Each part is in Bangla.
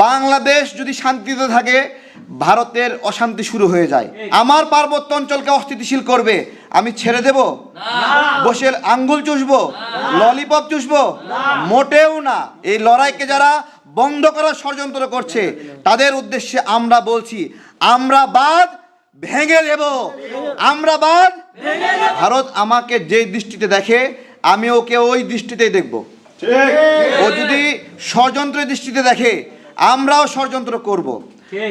বাংলাদেশ যদি শান্তিতে থাকে ভারতের অশান্তি শুরু হয়ে যায়। আমার পার্বত্য অঞ্চলকে অস্থিতিশীল করবে। আমি ছেড়ে দেব? বসে আঙ্গুল চুষবো? ললিপপ চুষবো? মোটেও না। এই লড়াইকে যারা বন্ধ করার ষড়যন্ত্র করছে তাদের উদ্দেশ্যে আমরা বলছি আমরা বাদ ভেঙে দেব। আমরা বাদ ভারত আমাকে যে দৃষ্টিতে দেখে আমি ওকে ওই দৃষ্টিতেই দেখব। ও যদি ষড়যন্ত্রের দৃষ্টিতে দেখে আমরাও ষড়যন্ত্র করব।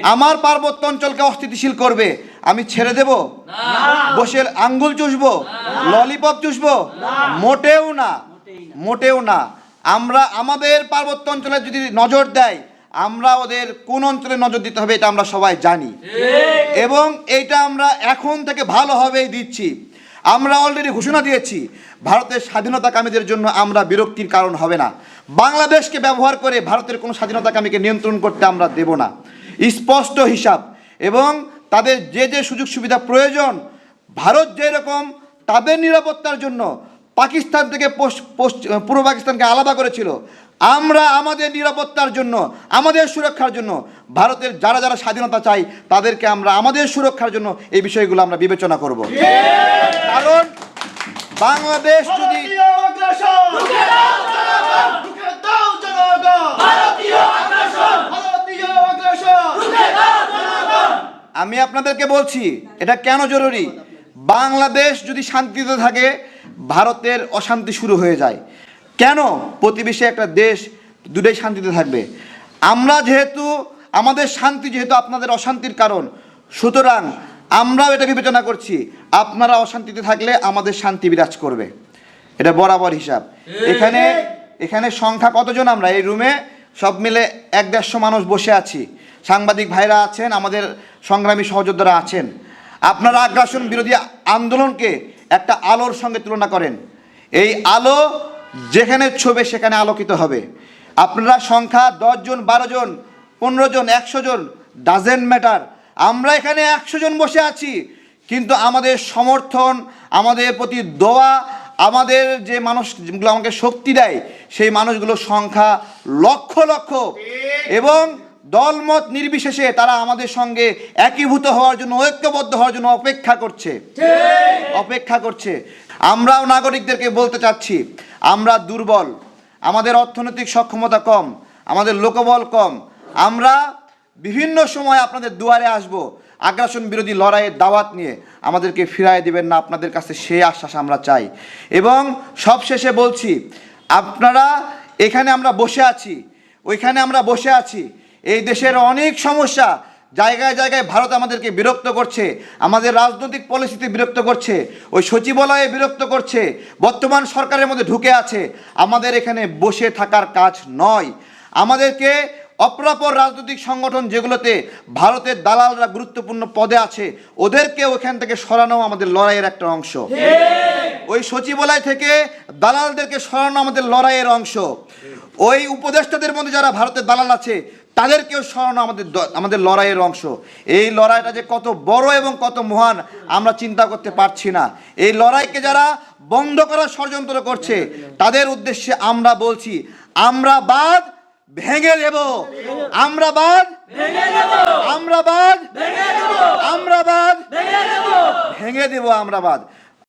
আমার পার্বত্য অঞ্চলকে অস্থিতিশীল করবে। আমি ছেড়ে দেব। বসে আঙ্গুল চুষবো। ললিপপ চুষবো। মোটেও না। মোটেও না। আমরা আমাদের পার্বত্য অঞ্চলে যদি নজর দেয় আমরা ওদের কোন অঞ্চলে নজর দিতে হবে এটা আমরা সবাই জানি। এবং এইটা আমরা এখন থেকে ভালোভাবেই দিচ্ছি। আমরা অলরেডি ঘোষণা দিয়েছি ভারতের স্বাধীনতাকামীদের জন্য আমরা বিরক্তির কারণ হবে না। বাংলাদেশকে ব্যবহার করে ভারতের কোনো স্বাধীনতাকামীকে নিয়ন্ত্রণ করতে আমরা দেব না। স্পষ্ট হিসাব। এবং তাদের যে যে সুযোগ সুবিধা প্রয়োজন, ভারত যেরকম তাদের নিরাপত্তার জন্য পাকিস্তান থেকে পূর্ব পাকিস্তানকে আলাদা করেছিল, আমরা আমাদের নিরাপত্তার জন্য, আমাদের সুরক্ষার জন্য, ভারতের যারা যারা স্বাধীনতা চাই তাদেরকে আমরা আমাদের সুরক্ষার জন্য এই বিষয়গুলো আমরা বিবেচনা করব। কারণ বাংলাদেশ যদি আমি আপনাদেরকে বলছি এটা কেন জরুরি? বাংলাদেশ যদি শান্তিতে থাকে ভারতের অশান্তি শুরু হয়ে যায়। কেন? প্রতিবেশী একটা দেশ দুটাই শান্তিতে থাকবে। আমরা যেহেতু আমাদের শান্তি যেহেতু আপনাদের অশান্তির কারণ সুতরাং আমরাও এটা বিবেচনা করছি আপনারা অশান্তিতে থাকলে আমাদের শান্তি বিরাজ করবে। এটা বরাবর হিসাব। এখানে এখানে সংখ্যা কতজন আমরা? এই রুমে সব মিলে এক দেড়শো মানুষ বসে আছি। সাংবাদিক ভাইরা আছেন, আমাদের সংগ্রামী সহযোদ্ধারা আছেন। আপনারা আগ্রাসন বিরোধী আন্দোলনকে একটা আলোর সঙ্গে তুলনা করেন। এই আলো যেখানে ছবে সেখানে আলোকিত হবে। আপনারা সংখ্যা দশজন বারো জন, পনেরো জন, একশো জন ডাজেন্ট ম্যাটার আমরা এখানে একশো জন বসে আছি, কিন্তু আমাদের সমর্থন, আমাদের প্রতি দোয়া, আমাদের যে মানুষগুলো আমাকে শক্তি দেয়, সেই মানুষগুলোর সংখ্যা লক্ষ লক্ষ। এবং দলমত নির্বিশেষে তারা আমাদের সঙ্গে একীভূত হওয়ার জন্য ঐক্যবদ্ধ হওয়ার জন্য অপেক্ষা করছে। অপেক্ষা করছে। আমরাও নাগরিকদেরকে বলতে চাচ্ছি আমরা দুর্বল আমাদের অর্থনৈতিক সক্ষমতা কম আমাদের লোকবল কম আমরা বিভিন্ন সময় আপনাদের দুয়ারে আসব আগ্রাসন বিরোধী লড়াইয়ের দাওয়াত নিয়ে আমাদেরকে ফিরায় দিবেন না আপনাদের কাছে সেই আশ্বাস আমরা চাই। এবং সবশেষে বলছি আপনারা এখানে আমরা বসে আছি ওইখানে আমরা বসে আছি এই দেশের অনেক সমস্যা। জায়গায় জায়গায় ভারত আমাদেরকে বিরক্ত করছে আমাদের রাজনৈতিক পলিসিতে বিরক্ত করছে ওই সচিবালয়ে বিরক্ত করছে বর্তমান সরকারের মধ্যে ঢুকে আছে আমাদের এখানে বসে থাকার কাজ নয়। আমাদেরকে অপরাপর রাজনৈতিক সংগঠন যেগুলোতে ভারতের দালালরা গুরুত্বপূর্ণ পদে আছে ওদেরকে ওখান থেকে সরানো আমাদের লড়াইয়ের একটা অংশ। ওই সচিবালয় থেকে দালালদেরকে সরানো আমাদের লড়াইয়ের অংশ। ওই উপদেষ্টাদের মধ্যে যারা ভারতের দালাল আছে, তাদেরকেও সরানো আমাদের আমাদের লড়াইয়ের অংশ। এই লড়াইটা যে কত বড় এবং কত মহান, আমরা চিন্তা করতে পারছি না। এই লড়াইকে যারা বন্ধ করার ষড়যন্ত্র করছে, তাদের উদ্দেশ্যে আমরা বলছি, আমরা বাদ, ভেঙে দেব। আমরা বাদ আমরা বাদ আমরা বাদ ভেঙে দেব আমরা বাদ।